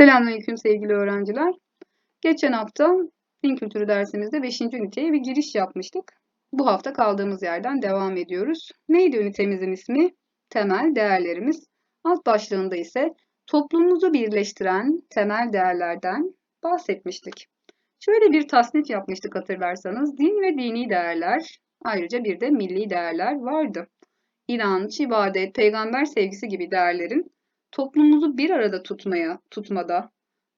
Selamünaleyküm sevgili öğrenciler. Geçen hafta din kültürü dersimizde 5. üniteye bir giriş yapmıştık. Bu hafta kaldığımız yerden devam ediyoruz. Neydi ünitemizin ismi? Temel değerlerimiz. Alt başlığında ise toplumumuzu birleştiren temel değerlerden bahsetmiştik. Şöyle bir tasnif yapmıştık hatırlarsanız. Din ve dini değerler, ayrıca bir de milli değerler vardı. İnanç, ibadet, peygamber sevgisi gibi değerlerin toplumumuzu bir arada tutmaya, tutmada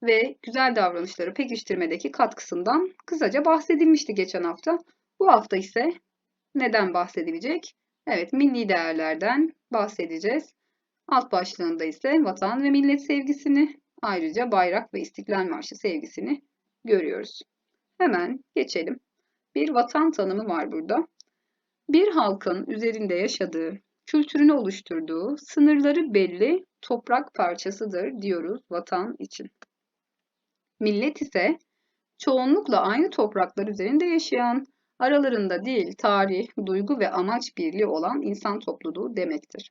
ve güzel davranışları pekiştirmedeki katkısından kısaca bahsedilmişti geçen hafta. Bu hafta ise neden bahsedilecek? Evet, milli değerlerden bahsedeceğiz. Alt başlığında ise vatan ve millet sevgisini, ayrıca bayrak ve istiklal marşı sevgisini görüyoruz. Hemen geçelim. Bir vatan tanımı var burada. Bir halkın üzerinde yaşadığı, kültürünü oluşturduğu, sınırları belli toprak parçasıdır diyoruz vatan için. Millet ise çoğunlukla aynı topraklar üzerinde yaşayan, aralarında dil, tarih, duygu ve amaç birliği olan insan topluluğu demektir.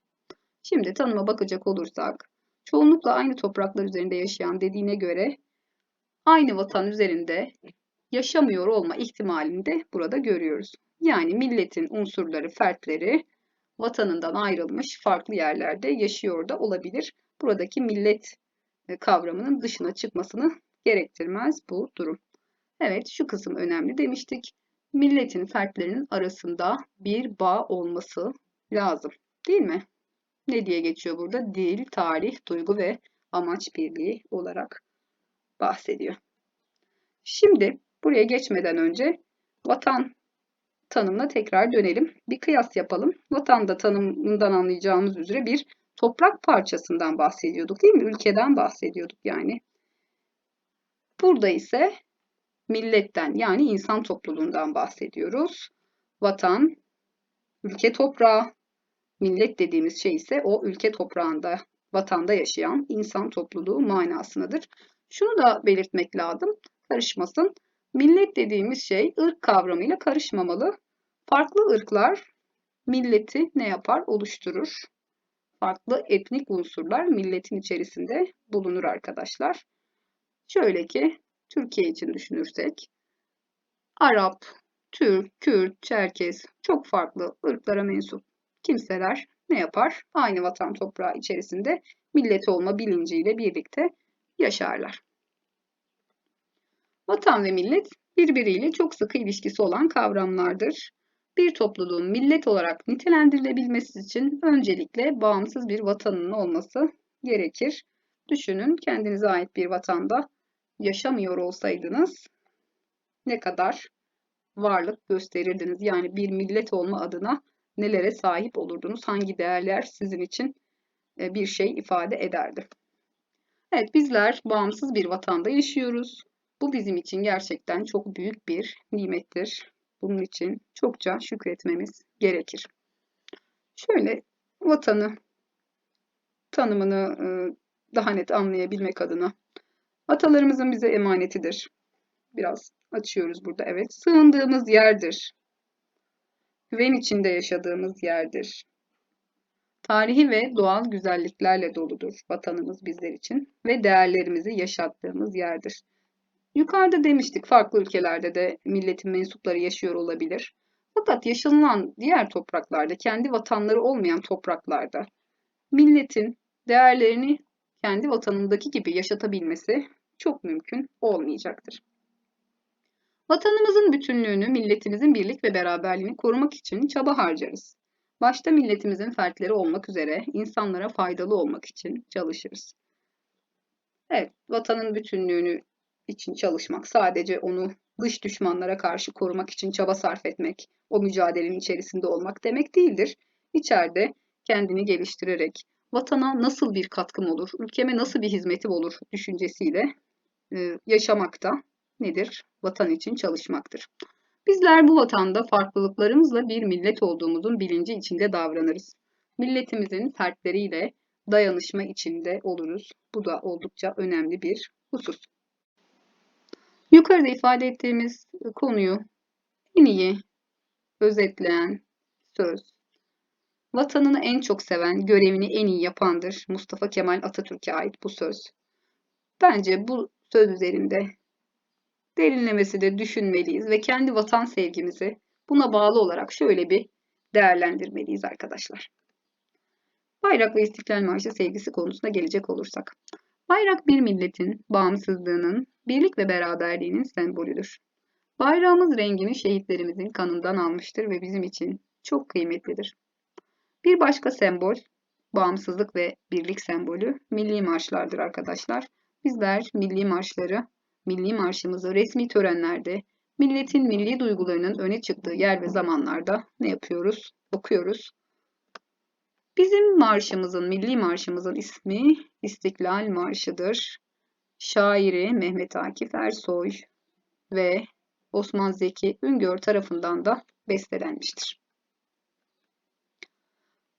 Şimdi tanıma bakacak olursak, çoğunlukla aynı topraklar üzerinde yaşayan dediğine göre aynı vatan üzerinde yaşamıyor olma ihtimalini de burada görüyoruz. Yani milletin unsurları, fertleri vatanından ayrılmış farklı yerlerde yaşıyor da olabilir. Buradaki millet e, kavramının dışına çıkmasını gerektirmez bu durum. Evet şu kısım önemli demiştik. Milletin fertlerinin arasında bir bağ olması lazım. Değil mi? Ne diye geçiyor burada? Dil, tarih, duygu ve amaç birliği olarak bahsediyor. Şimdi buraya geçmeden önce vatan tanımına tekrar dönelim. Bir kıyas yapalım. Vatanda tanımından anlayacağımız üzere bir toprak parçasından bahsediyorduk değil mi? Ülkeden bahsediyorduk yani. Burada ise milletten yani insan topluluğundan bahsediyoruz. Vatan, ülke toprağı, millet dediğimiz şey ise o ülke toprağında, vatanda yaşayan insan topluluğu manasındadır. Şunu da belirtmek lazım, karışmasın. Millet dediğimiz şey ırk kavramıyla karışmamalı. Farklı ırklar milleti ne yapar? Oluşturur. Farklı etnik unsurlar milletin içerisinde bulunur arkadaşlar. Şöyle ki Türkiye için düşünürsek Arap, Türk, Kürt, Çerkez çok farklı ırklara mensup kimseler ne yapar? Aynı vatan toprağı içerisinde millet olma bilinciyle birlikte yaşarlar. Vatan ve millet birbiriyle çok sıkı ilişkisi olan kavramlardır. Bir topluluğun millet olarak nitelendirilebilmesi için öncelikle bağımsız bir vatanının olması gerekir. Düşünün kendinize ait bir vatanda yaşamıyor olsaydınız ne kadar varlık gösterirdiniz? Yani bir millet olma adına nelere sahip olurdunuz? Hangi değerler sizin için e, bir şey ifade ederdi? Evet bizler bağımsız bir vatanda yaşıyoruz. Bu bizim için gerçekten çok büyük bir nimettir. Bunun için çokça şükretmemiz gerekir. Şöyle vatanı tanımını e, daha net anlayabilmek adına atalarımızın bize emanetidir. Biraz açıyoruz burada evet. Sığındığımız yerdir. Güven içinde yaşadığımız yerdir. Tarihi ve doğal güzelliklerle doludur vatanımız bizler için ve değerlerimizi yaşattığımız yerdir. Yukarıda demiştik farklı ülkelerde de milletin mensupları yaşıyor olabilir. Fakat yaşanılan diğer topraklarda, kendi vatanları olmayan topraklarda milletin değerlerini kendi vatanındaki gibi yaşatabilmesi çok mümkün olmayacaktır. Vatanımızın bütünlüğünü, milletimizin birlik ve beraberliğini korumak için çaba harcarız. Başta milletimizin fertleri olmak üzere insanlara faydalı olmak için çalışırız. Evet, vatanın bütünlüğünü için çalışmak, sadece onu dış düşmanlara karşı korumak için çaba sarf etmek, o mücadelenin içerisinde olmak demek değildir. İçeride kendini geliştirerek vatana nasıl bir katkım olur, ülkeme nasıl bir hizmetim olur düşüncesiyle e, yaşamakta nedir? Vatan için çalışmaktır. Bizler bu vatanda farklılıklarımızla bir millet olduğumuzun bilinci içinde davranırız. Milletimizin fertleriyle dayanışma içinde oluruz. Bu da oldukça önemli bir husus. Yukarıda ifade ettiğimiz konuyu en iyi özetleyen söz. Vatanını en çok seven, görevini en iyi yapandır. Mustafa Kemal Atatürk'e ait bu söz. Bence bu söz üzerinde derinlemesi de düşünmeliyiz ve kendi vatan sevgimizi buna bağlı olarak şöyle bir değerlendirmeliyiz arkadaşlar. Bayrak ve İstiklal Marşı sevgisi konusuna gelecek olursak. Bayrak bir milletin bağımsızlığının, birlik ve beraberliğinin sembolüdür. Bayrağımız rengini şehitlerimizin kanından almıştır ve bizim için çok kıymetlidir. Bir başka sembol, bağımsızlık ve birlik sembolü milli marşlardır arkadaşlar. Bizler milli marşları, milli marşımızı resmi törenlerde, milletin milli duygularının öne çıktığı yer ve zamanlarda ne yapıyoruz? Okuyoruz. Bizim marşımızın, milli marşımızın ismi İstiklal Marşı'dır. Şairi Mehmet Akif Ersoy ve Osman Zeki Üngör tarafından da bestelenmiştir.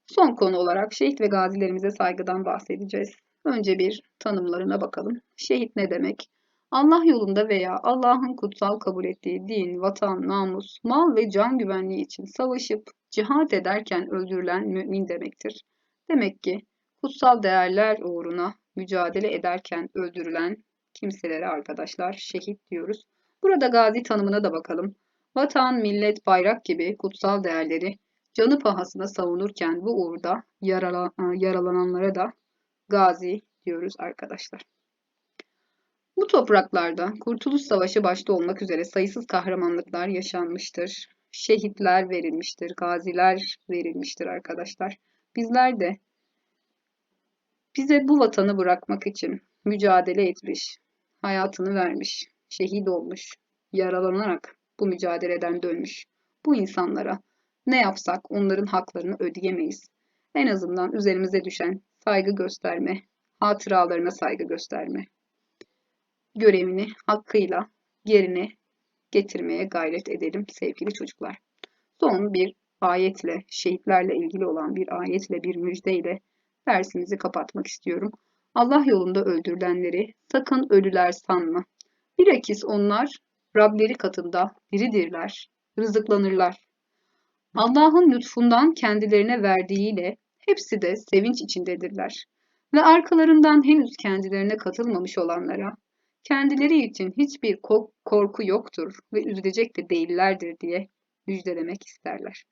Son konu olarak şehit ve gazilerimize saygıdan bahsedeceğiz. Önce bir tanımlarına bakalım. Şehit ne demek? Allah yolunda veya Allah'ın kutsal kabul ettiği din, vatan, namus, mal ve can güvenliği için savaşıp cihat ederken öldürülen mümin demektir. Demek ki kutsal değerler uğruna mücadele ederken öldürülen kimselere arkadaşlar şehit diyoruz. Burada gazi tanımına da bakalım. Vatan, millet, bayrak gibi kutsal değerleri canı pahasına savunurken bu uğurda yarala, yaralananlara da gazi diyoruz arkadaşlar. Bu topraklarda Kurtuluş Savaşı başta olmak üzere sayısız kahramanlıklar yaşanmıştır. Şehitler verilmiştir, gaziler verilmiştir arkadaşlar. Bizler de bize bu vatanı bırakmak için mücadele etmiş, hayatını vermiş, şehit olmuş, yaralanarak bu mücadeleden dönmüş. Bu insanlara ne yapsak onların haklarını ödeyemeyiz. En azından üzerimize düşen saygı gösterme, hatıralarına saygı gösterme görevini hakkıyla yerine getirmeye gayret edelim sevgili çocuklar. Son bir ayetle, şehitlerle ilgili olan bir ayetle, bir müjdeyle dersimizi kapatmak istiyorum. Allah yolunda öldürülenleri sakın ölüler sanma. Bilakis onlar Rableri katında diridirler, rızıklanırlar. Allah'ın lütfundan kendilerine verdiğiyle hepsi de sevinç içindedirler. Ve arkalarından henüz kendilerine katılmamış olanlara kendileri için hiçbir korku yoktur ve üzülecek de değillerdir diye müjdelemek isterler.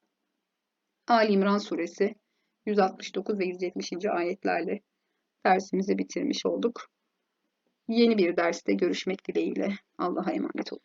Ali İmran suresi 169 ve 170. ayetlerle dersimizi bitirmiş olduk. Yeni bir derste görüşmek dileğiyle Allah'a emanet olun.